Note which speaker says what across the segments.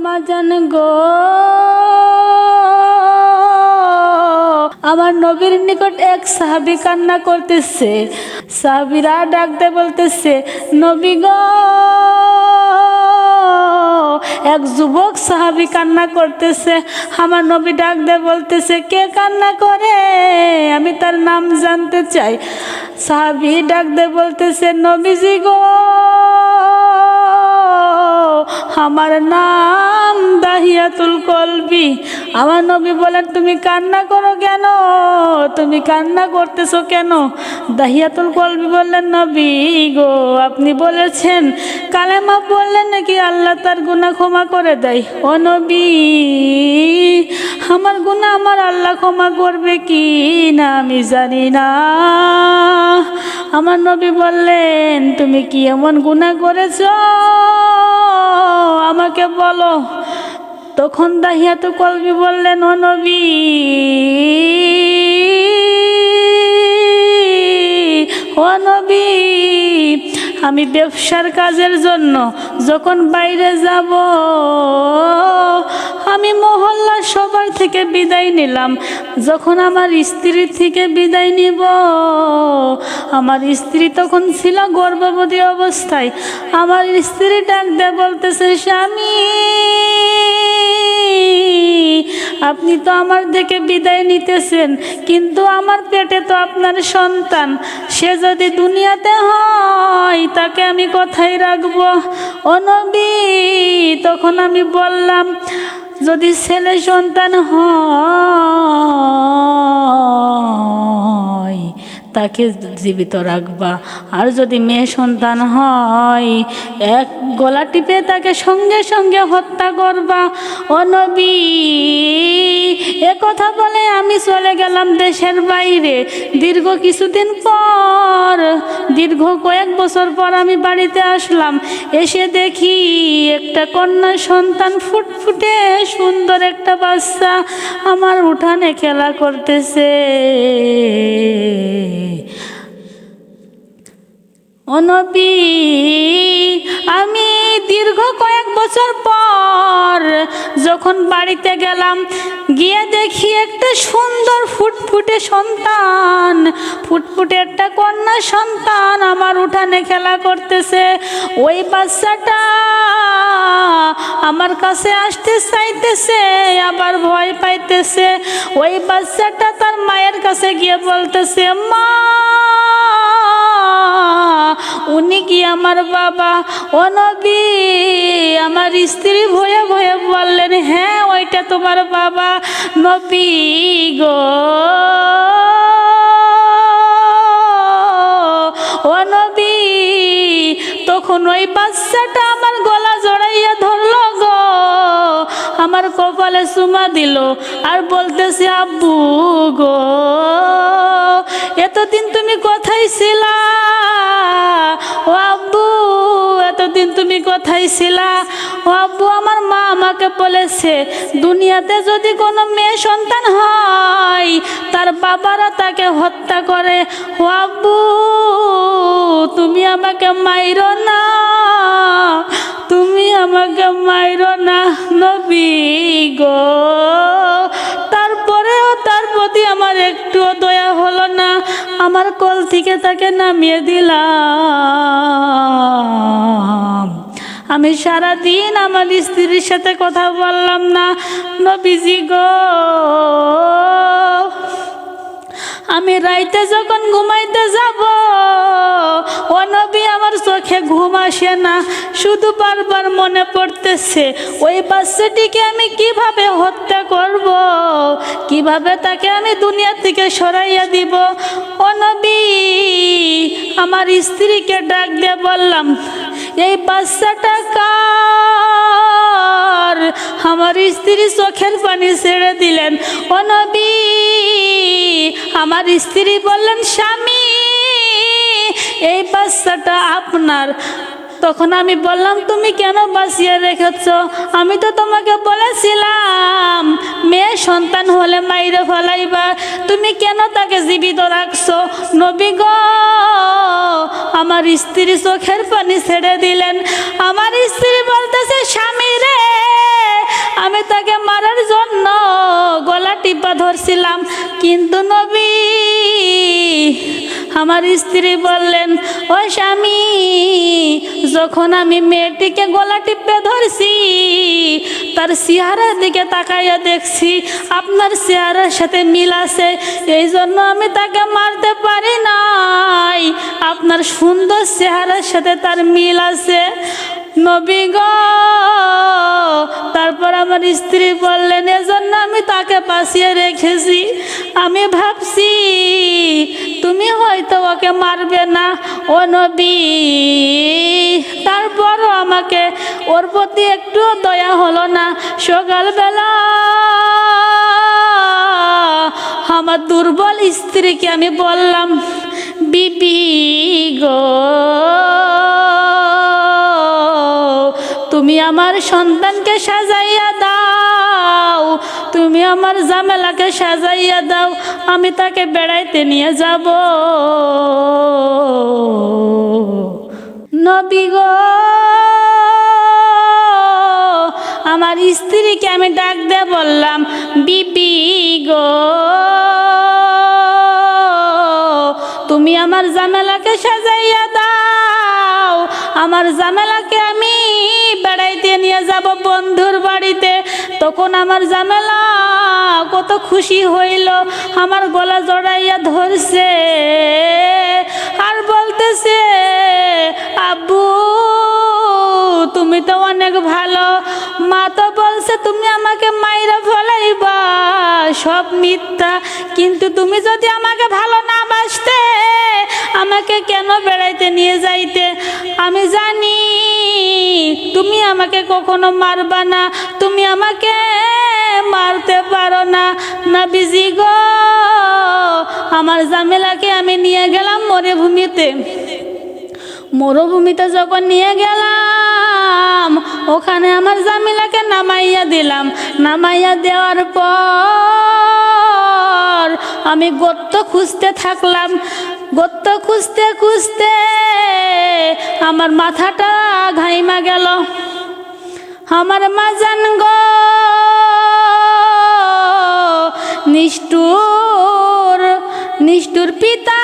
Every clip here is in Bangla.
Speaker 1: আম্মা জান গো। আমার নবীর নিকট এক সাহাবি কান্না করতেছে। সাহাবিরা ডাকতে বলতেছে, নবী গো। এক যুবক সাহাবি কান্না করতেছে। আমার নবী ডাক দে বলতেছে, কে কান্না করে? আমি তার নাম জানতে চাই। সাহাবি ডাক দে বলতেছে, নবীজি গো। আমার নাম দাহিয়াতুল কলবি। আমার নবী বলেন, তুমি কান্না করো কেন? তুমি কান্না করতেছো কেন? দাহিয়াতুল কলবি বললেন, নবী গো, আপনি বলেছেন, কালেমা বললেন নাকি আল্লাহ তার গুনাহ ক্ষমা করে দেয়? ও নবী, আমার গুনাহ আমার আল্লাহ ক্ষমা করবে কি না আমি জানি না। আমার নবী বললেন, তুমি কি এমন গুনাহ করেছ? আমাকে বলো। তখন দাহিয়াত কলবি বললেন, ও নবী আমি ব্যবসার কাজের জন্য যখন বাইরে যাব আমি মহল্লা সবার থেকে বিদায় নিলাম। যখন আমার স্ত্রী থেকে বিদায় নিব, আমার স্ত্রী তখন ছিল গর্ভবতী অবস্থায়। আমার স্ত্রী ডাক বলতেছে, স্বামী, আপনি তো আমার থেকে বিদায় নিতেছেন, কিন্তু আমার পেটে তো আপনার সন্তান। সে যদি দুনিয়াতে হয়, তাকে আমি কথাই রাখব। অনবী, তখন আমি বললাম যদি ছেলে সন্তান হয় তাকে জীবিত রাখবা। আর যদি মেয়ে সন্তান হয়, এক গলা টিপে তাকে সঙ্গে সঙ্গে হত্যা করবা। ও নবী, এ কথা বলে আমি চলে গেলাম দেশের বাইরে। দীর্ঘ কিছুদিন পর, দীর্ঘ কয়েক বছর পর আমি বাড়িতে আসলাম। এসে দেখি একটা কন্যা সন্তান ফুটফুটে সুন্দর একটা বাচ্চা আমার উঠানে খেলা করতেছে। অনবী আমি দীর্ঘ কয়েক বছর পর যখন বাড়িতে গেলাম, গিয়ে দেখি একটা সুন্দর ফুটফুটে সন্তান, ফুটফুটে একটা কন্যা সন্তান আমার উঠানে খেলা করতেছে। ওই বাচ্চাটা আমার কাছে আসতে চাইতেছে, আবার ভয় পাইতেছে। ওই বাচ্চাটা তার মায়ের কাছে গিয়ে বলতেছে, মা, উনি কি আমার বাবা? ও নবী, আমার স্ত্রী ভয়ে ভয়ে বললেন হ্যাঁ ওইটা তোমার বাবা, নবী গো। ও নবী, তখন ওই কপালে সুমা দিল, আর বলতেছে, আব্বু গো, এতদিন তুমি কোথায় ছিলা? ও আব্বু, এতদিন তুমি কোথায় ছিলা? ও আব্বু, আমার আমাকে বলেছে, দুনিয়াতে যদি কোনো মেয়ে সন্তান হয়, তার বাবারা তাকে হত্যা করে। আব্বু, তুমি আমাকে মাইরো না, তুমি আমাকে মাইরো না নবী গো। তারপরেও তার প্রতি আমার একটুও দয়া হলো না, আমার কল থেকে তাকে নামিয়ে দিলাম। আমি সারা দিন আমার স্ত্রীর সাথে কথা বললাম না। নবীজি গো, আমি রাইতে যখন ঘুমাইতে যাব, ও নবী আমার চোখে ঘুম আসে না, শুধু বারবার মনে পড়তেছে, ওই বাচ্চাটিকে আমি কীভাবে হত্যা করব? কীভাবে তাকে আমি দুনিয়া থেকে সরাইয়া দিব? ও নবী, আমার স্ত্রীকে ডাক দিয়ে বললাম এই বাচ্চাটা কার আমার স্ত্রী চোখের পানি ছেড়ে দিলেন। ও আমার স্ত্রী বললেন, স্বামী, এই বাচ্চাটা আপনার তখন আমি বললাম, তুমি কেন বাঁচিয়ে রেখেছ? আমি তো তোমাকে বলেছিলাম, মেয়ে সন্তান হলে মাইরে ফলাইবা। তুমি কেন তাকে জীবিত রাখছো? নবী গ, আমার স্ত্রী চোখের পানি ছেড়ে দিলেন। আমার স্ত্রী বলতেছে, স্বামী রে, আমি তাকে মারার জন্য গলা টিপা ধরছিলাম। কিন্তু নবী আমার স্ত্রী বললেন, ও স্বামী, যখন আমি মেয়েটিকে গলা টিপে ধরছি, তার চেহারার দিকে তাকাইয়া দেখছি, আপনার চেহারার সাথে মিল আছে, এই জন্য আমি তাকে মারতে পারি নাই। আপনার সুন্দর চেহারার সাথে তার মিল আছে। নবী গো তারপর আমার স্ত্রী বললেন, এজন্য আমি তাকে পাশিয়ে রেখেছি। আমি ভাবছি, তুমি হয়তো ওকে মারবে না, ও নবী। তারপরও আমাকে ওর প্রতি একটু দয়া হলো না। সকালবেলা আমার দুর্বল স্ত্রীকে আমি বললাম, বিবি গো, তুমি আমার সন্তানকে তুমি আমার জামেলাকে সাজাইয়া দাও, আমি তাকে বেড়াইতে নিয়ে যাব। নবী গো, আমার স্ত্রীকে আমি ডাক দিয়ে বললাম, বিবি গো, তুমি আমার জামেলাকে সাজাইয়া দাও, আমার জামেলাকে আমি বেড়াইতে নিয়ে যাব বন্ধুর বাড়িতে। তখন আমার জামেলা কত খুশি হইল, আমার গলা জড়াইয়া ধরছে। আর বলতেছে, আব্বু, তুমি তো অনেক ভালো। মা তো বলছে, তুমি আমাকে মাইরা ফলাইবা। সব মিথ্যা। কিন্তু তুমি যদি আমাকে ভালো না বাসতে, আমাকে কেন বেড়াইতে নিয়ে যাইতে? আমি জানি, তুমি আমাকে কখনো মারবা না। তুমি আমাকে মারতে পারো না বিজি গো, আমার জামেলাকে আমি নিয়ে গেলাম মরুভূমিতে। মরুভূমিতে যখন নিয়ে গেলাম, ওখানে আমার জামিলাকে নামাইয়া দিলাম। নামাইয়া দেওয়ার পর আমি গর্ত খুঁজতে থাকলাম। গর্ত খুঁজতে খুঁজতে আমার মাথাটা ঘাইমা গেল। আমার মাজান গো নিষ্ঠুর নিষ্ঠুর পিতা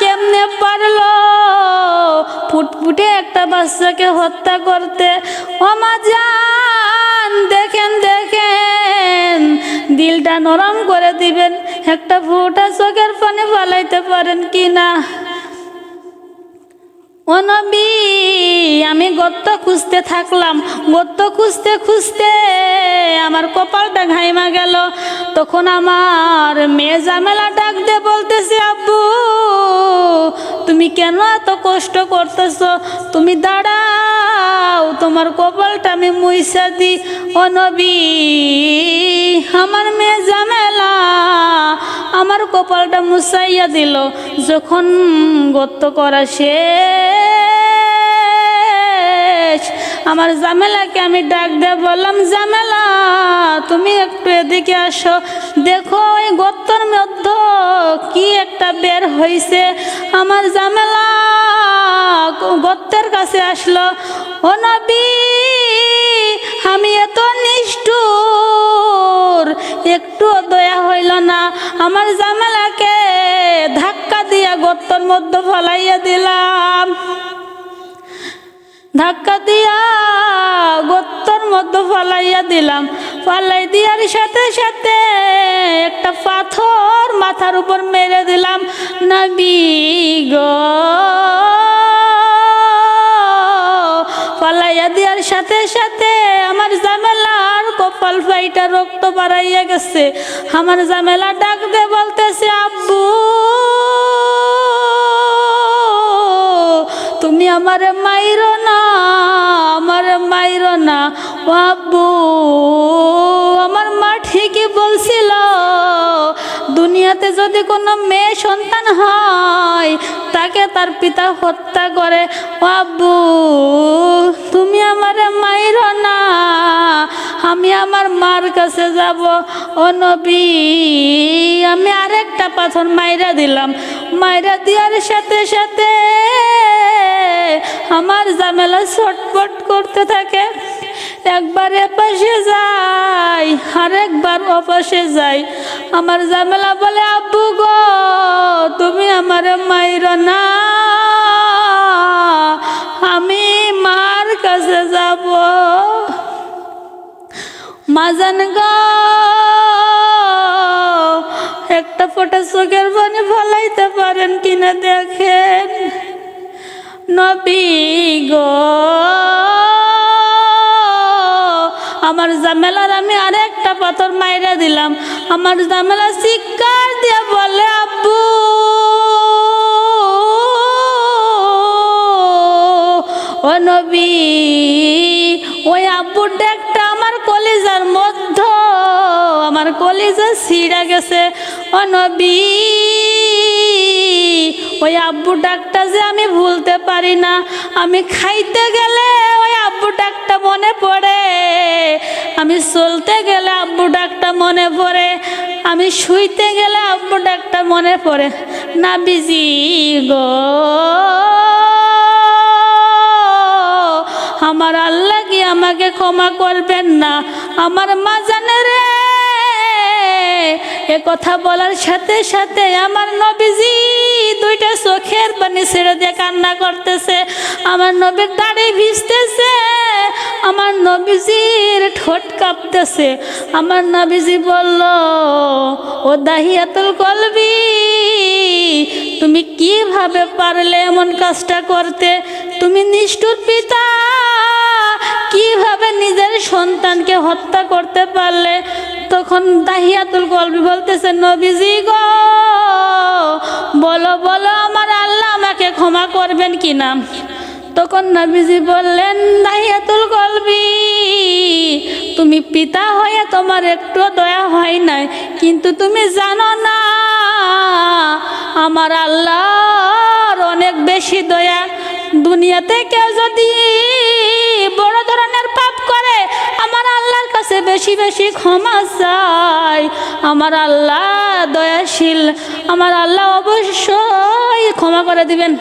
Speaker 1: কেমনে পারল? ফুটফুটে একটা বাচ্চাকে হত্যা করতে। অমাজান দেখেন দেখেন, দিলটা নরম করে দিবেন। একটা ফুটা চোখের পানি ফালাইতে পারেন কি না ও নবী আমি গর্ত খুঁজতে থাকলাম গর্ত খুঁজতে খুঁজতে আমার কপালটা ঘাইমা গেল। তখন আমার মেয়ে জামেলা ডাক দিয়ে বলতেছে, আব্বু, তুমি কেন এত কষ্ট করতেছ? তুমি দাঁড়াও, তোমার কপালটা আমি মুইসা দি ও নবী, আমার মেয়ে জামেলা আমার কপালটা মুসাইয়া দিল। যখন গর্ত করা শেষ আমার জামেলাকে আমি ডাক দিয়ে বললাম জামেলা তুমি একটু এদিকে আসো। দেখো ওই গর্তর মধ্যে কি একটা বের হয়েছে আমার জামেলা গর্তের কাছে আসলো। ও নবী, আমি এত নিষ্ঠুর একটু দয়া হইল না। আমার জামেলাকে ধাক্কা দিয়া গর্তর মধ্যে ফলাইয়া দিলাম। ধাক্কা দিয়া ফলাইয়া দিলাম। ফলাই দিয়ার সাথে সাথে একটা পাথর মাথার উপর মেরে দিলাম। নবী গো। ফলাইয়া দেওয়ার সাথে সাথে আমার জামেলার কপাল ফাইটা রক্ত বাড়াইয়া গেছে। আমার জামেলা ডাক বলতেছে, আব্বু, তুমি আমারে মাইরো না। আমারে মাইরো না। ও আব্বু, আমার মা ঠিকই বলছিল, দুনিয়াতে যদি কোনো মেয়ে সন্তান হয়, তাকে তার পিতা হত্যা করে। ও আব্বু, তুমি আমারে মাইরো না, আমি আমার মার কাছে যাব। ও নবী, আমি আরেকটা পাথর মাইরা দিলাম। মাইরা দেওয়ার সাথে সাথে আমার জামেলা ছটপট করতে থাকে। একবার এপাশে যাই আর একবার ওপাশে যাই। আমার জামেলা বলে, আব্বু গো, তুমি আমার মাইর না। আমি মার কাছে যাব। মাজান গো, একটা ফোটা চোখের পানি ফলাইতে পারেন কিনা দেখেন। নবী গো। আমার জামেলার আমি আরেকটা পাথর মাইরা দিলাম। আমার জামেলা শিক্ষার দিয়ে বলে, আব্বু, ও নবী, ওই আব্বুর ডেকটা আমার কলিজার মধ্য, আমার কলিজা ছিঁড়া গেছে। ও নবী ওই আব্বু ডাকটা যে আমি ভুলতে পারি না। আমি খাইতে গেলে ওই আব্বু ডাকটা মনে পড়ে। আমি চলতে গেলে আব্বু ডাকটা মনে পড়ে। আমি শুইতে গেলে আব্বু ডাকটা মনে পড়ে। না বিজি গো, আমার আল্লাহ কি আমাকে ক্ষমা করবেন না? আমার মা জানে রে এ কথা বলার সাথে সাথে আমার নবীজি দুইটা চোখের পানি ছেড়ে দিয়ে কান্না করতেছে। আমার নবীর দাড়ি ভিজতেছে, আমার নবীজির ঠোঁট কাঁপতেছে। আমার নবীজি বলল, ও দাহিয়াতুল কলবি, তুমি কীভাবে পারলে এমন কাজটা করতে? তুমি নিষ্ঠুর পিতা, কীভাবে নিজের সন্তানকে হত্যা করতে পারলে? তখন দাহিয়াতুল কলবি বলতেছে নবীজি গো, বলো বলো, আমার আল্লাহ আমাকে ক্ষমা করবেন কি না তখন নবীজি বললেন দাহিয়াতুল কলবি, তুমি পিতা হয়ে তোমার একটু দয়া হয় নাই, কিন্তু তুমি জানো না, আমার আল্লাহর অনেক বেশি দয়া। দুনিয়াতে কেউ যদি কাছে বেশি বেশি ক্ষমা চাই। আমার আল্লাহ দয়াশীল আমার আল্লাহ অবশ্যই ক্ষমা করে দিবেন।